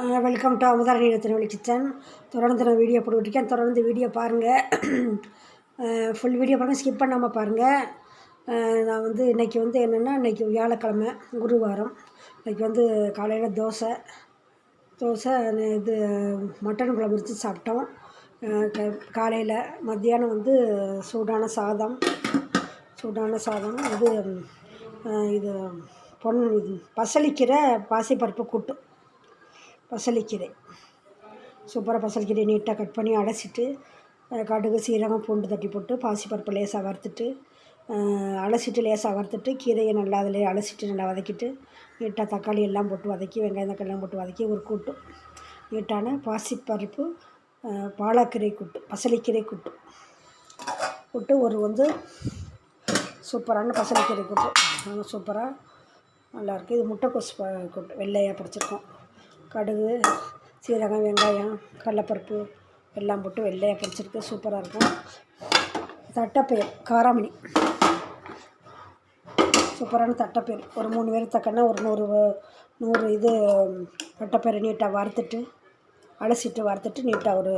Welcome to Amutharani Thiruvalli kitchen தொடர்ந்து நான் video போட்டுருக்கேன் தொடர்ந்து வீடியோ பாருங்கள் ஃபுல் வீடியோ பாருங்கள் ஸ்கிப் பண்ணாமல் பாருங்கள் நான் வந்து இன்றைக்கி வந்து என்னென்னா இன்றைக்கி வியாழக்கிழமை குருவாரம். இன்றைக்கி வந்து காலையில் தோசை. தோசை இது மட்டன் குழம்பு வச்சு சாப்பிட்டோம். காலையில் மத்தியானம் வந்து சூடான சாதம். சூடான சாதம். இது இது பொன் இது பசலிக்கீரை பாசிப்பருப்பு கூட்டு. பசலிக்கீரை சூப்பராக பசலிக்கீரை நீட்டாக கட் பண்ணி அலசிட்டு கடுகு சீரகம் பூண்டு தட்டி போட்டு பாசிப்பருப்பு லேசாக வறுத்துட்டு அலசிட்டு லேசாக வறுத்துட்டு கீரையை நல்லா அதில் அலசிட்டு நல்லா வதக்கிட்டு நீட்டாக தக்காளி எல்லாம் போட்டு வதக்கி வெங்காயம் தக்காளி எல்லாம் போட்டு வதக்கி ஒரு கூட்டு. நீட்டான பாசிப்பருப்பு பாலாக்கீரை கூட்டு பசலிக்கீரை கூட்டு. கூட்டு ஒரு வந்து சூப்பரான பசலிக்கீரை கூட்டு. சூப்பராக நல்லாயிருக்கு இது முட்டைக்கோஸ் கூட்டு. வெள்ளையாக பிடிச்சிருக்கோம். கடுகு சீரகம் வெங்காயம் கடலப்பருப்பு எல்லாம் போட்டு வெள்ளையாக பிடிச்சிருக்கு சூப்பராக இருக்கும். தட்டைப்பயிர் காராமணி. சூப்பரான தட்டைப்பயிர் ஒரு மூணு பேர் தக்கன்னா ஒரு நூறு நூறு இது தட்டைப்பயிரை நீட்டாக வறுத்துட்டு அலசிட்டு வறுத்துட்டு நீட்டாக ஒரு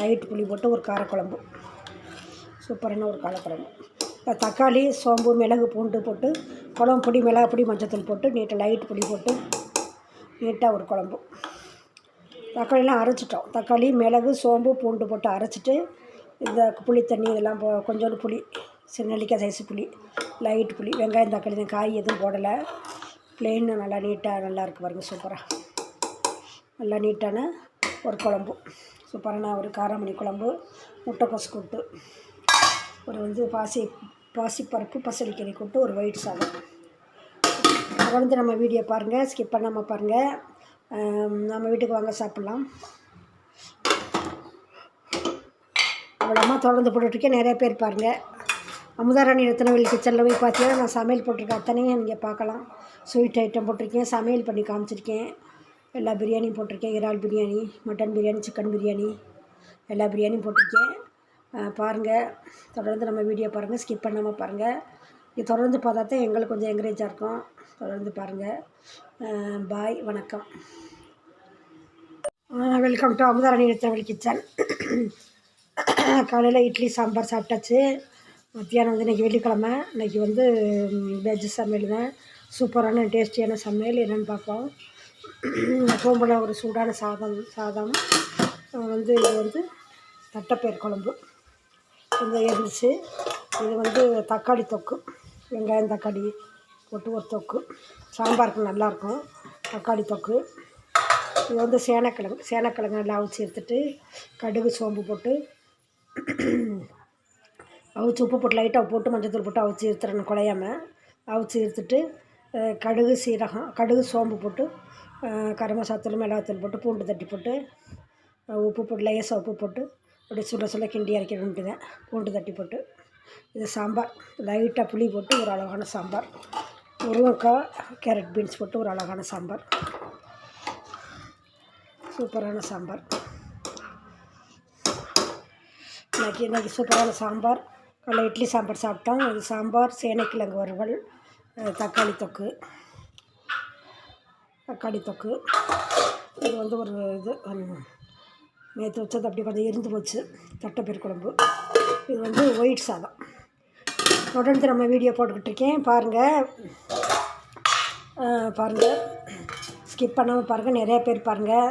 லைட் புளி போட்டு ஒரு காரக்குழம்பு. சூப்பரான ஒரு காரக்குழம்பு. தக்காளி சோம்பு மிளகு பூண்டு போட்டு குழம்பு பொடி மிளகு பொடி மஞ்சத்தூள் போட்டு நீட்டாக லைட் புளி போட்டு நீட்டாக ஒரு குழம்பு. தக்காளிலாம் அரைச்சிட்டோம். தக்காளி மிளகு சோம்பு பூண்டு போட்டு அரைச்சிட்டு இந்த புளி தண்ணி இதெல்லாம் போ கொஞ்சோண்டு புளி சிறு நெல்லிக்காய் சைஸ் புளி லைட் புளி வெங்காயம் தக்காளி காய் எதுவும் போடலை. ப்ளெயின் நல்லா நீட்டாக நல்லா இருக்குது பாருங்கள் சூப்பராக நல்லா நீட்டான ஒரு குழம்பு. சூப்பரான ஒரு காராமணி குழம்பு. முட்டைக்கோஸ் கூட்டு. ஒரு வந்து பாசி பாசிப்பருப்பு பசலிக்கறி கூட்டு ஒரு ஒயிட் சாதம். தொடர்ந்து நம்ம வீடியோ பாருங்கள் ஸ்கிப் பண்ணாமல் பாருங்கள் நம்ம வீட்டுக்கு வாங்க சாப்பிட்லாம். அவ்வளோமா தொடர்ந்து போட்டுட்ருக்கேன் நிறைய பேர் பாருங்கள் அமுதாராணி ரத்னவேலி கிச்சனில் போய் பார்த்தீங்கன்னா நான் சமையல் போட்டிருக்கேன் அத்தனையும் நீங்கள் பார்க்கலாம். ஸ்வீட் ஐட்டம் போட்டிருக்கேன் சமையல் பண்ணி காமிச்சிருக்கேன். எல்லா பிரியாணியும் போட்டிருக்கேன் இறால் பிரியாணி மட்டன் பிரியாணி சிக்கன் பிரியாணி எல்லா பிரியாணியும் போட்டிருக்கேன். பாருங்கள் தொடர்ந்து நம்ம வீடியோ பாருங்கள் ஸ்கிப் பண்ணாமல் பாருங்கள் இது தொடர்ந்து பார்த்தா தான் எங்களுக்கு கொஞ்சம் என்கரேஜாக இருக்கும். தொடர்ந்து பாருங்கள் பாய் வணக்கம். Welcome to Amudharani Tamil kitchen காலையில் இட்லி சாம்பார் சாப்பிட்டாச்சு. மத்தியானம் வந்து இன்றைக்கி வெள்ளிக்கிழமை. இன்றைக்கி வந்து வெஜ் சமையல் தான். சூப்பரான டேஸ்டியான சமையல். என்னென்னு பார்ப்போம். எப்பவும் ஒரு சூடான சாதம் சாதம். வந்து இது வந்து தட்டைப்பயிர் குழம்பு. கொஞ்சம் இருந்துச்சு. இது வந்து தக்காளி தொக்கு. வெங்காயம் தக்காளி போட்டு ஒரு தொக்கு. சாம்பாருக்கு நல்லாயிருக்கும் தக்காளி தொக்கு. இது வந்து சேனக்கிழங்கு. சேனக்கிழங்கு நல்லா அவிச்சு எடுத்துட்டு கடுகு சோம்பு போட்டு அவிச்சு உப்பு போட்டு லைட்டாக போட்டு மஞ்சத்தூள் போட்டு அவிச்சு இருத்துறேன் குழையாமல் அவிச்சு இருத்துட்டு கடுகு சீரகம் கடுகு சோம்பு போட்டு கரம் சாத்தூள் மிளகாத்தூள் போட்டு பூண்டு தட்டி போட்டு உப்பு போட்டு லேசாக உப்பு போட்டு அப்படியே சுட சுட கிண்டி இறக்கி வேண்டியதான் பூண்டு தட்டி போட்டு. இது சாம்பார். லைட்டாக புளி போட்டு ஒரு அழகான சாம்பார். முருங்கைக்காய் கேரட் பீன்ஸ் போட்டு ஒரு அழகான சாம்பார். சூப்பரான சாம்பார். இன்றைக்கி இன்றைக்கி சூப்பரான சாம்பார். காலைல இட்லி சாம்பார் சாப்பிட்டோம். இது சாம்பார் சேனைக்கிழங்கு வறுவல் தக்காளி தொக்கு. தக்காளி தொக்கு. இது வந்து ஒரு இது நேற்று வச்சது அப்படி கொஞ்சம் இருந்து போச்சு. தட்டைப்பேர் குழம்பு. இது வந்து ஒயிட் சாதம். தொடர்ந்து நம்ம வீடியோ போட்டுக்கிட்டு இருக்கேன் பாருங்கள் பாருங்கள் ஸ்கிப் பண்ணாமல் பாருங்கள் நிறையா பேர் பாருங்கள்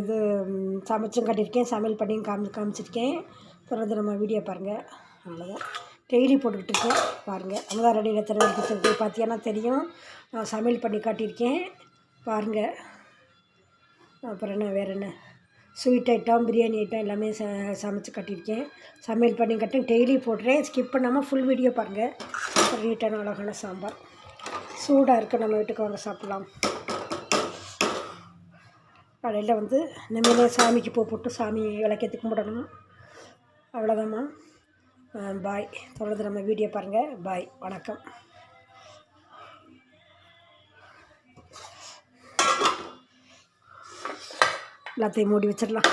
இது சமைச்சும் கட்டியிருக்கேன். சமையல் பண்ணியும் காமி காமிச்சிருக்கேன். தொடர்ந்து நம்ம வீடியோ பாருங்கள் அவ்வளோதான் டெய்லி போட்டுக்கிட்டு இருக்கேன் பாருங்கள் அமுதா ரெடியில் எத்தனை போய் பார்த்தீங்கன்னா தெரியும். நான் சமையல் பண்ணி காட்டியிருக்கேன். பாருங்கள் அப்புறம் என்ன வேறு என்ன? ஸ்வீட் ஐட்டம் பிரியாணி ஐட்டம் எல்லாமே ச சமைச்சு கட்டியிருக்கேன். சமையல் பண்ணி கட்டி டெய்லி போடுறேன். ஸ்கிப் பண்ணாமல் ஃபுல் வீடியோ பாருங்கள் நீட்டான அழகான சாம்பார். சூடாக இருக்குது நம்ம வீட்டுக்கு வாங்க சாப்பிட்லாம். காலையில் வந்து நிம்மதியாக சாமிக்கு பூ போட்டு சாமி விளக்கத்துக்கு கும்பிடணும் அவ்வளோதாம்மா பாய் தொடர்ந்து நம்ம வீடியோ பாருங்கள் பாய் வணக்கம். എല്ലാത്തെയും മൂടി വെച്ചിടலாம்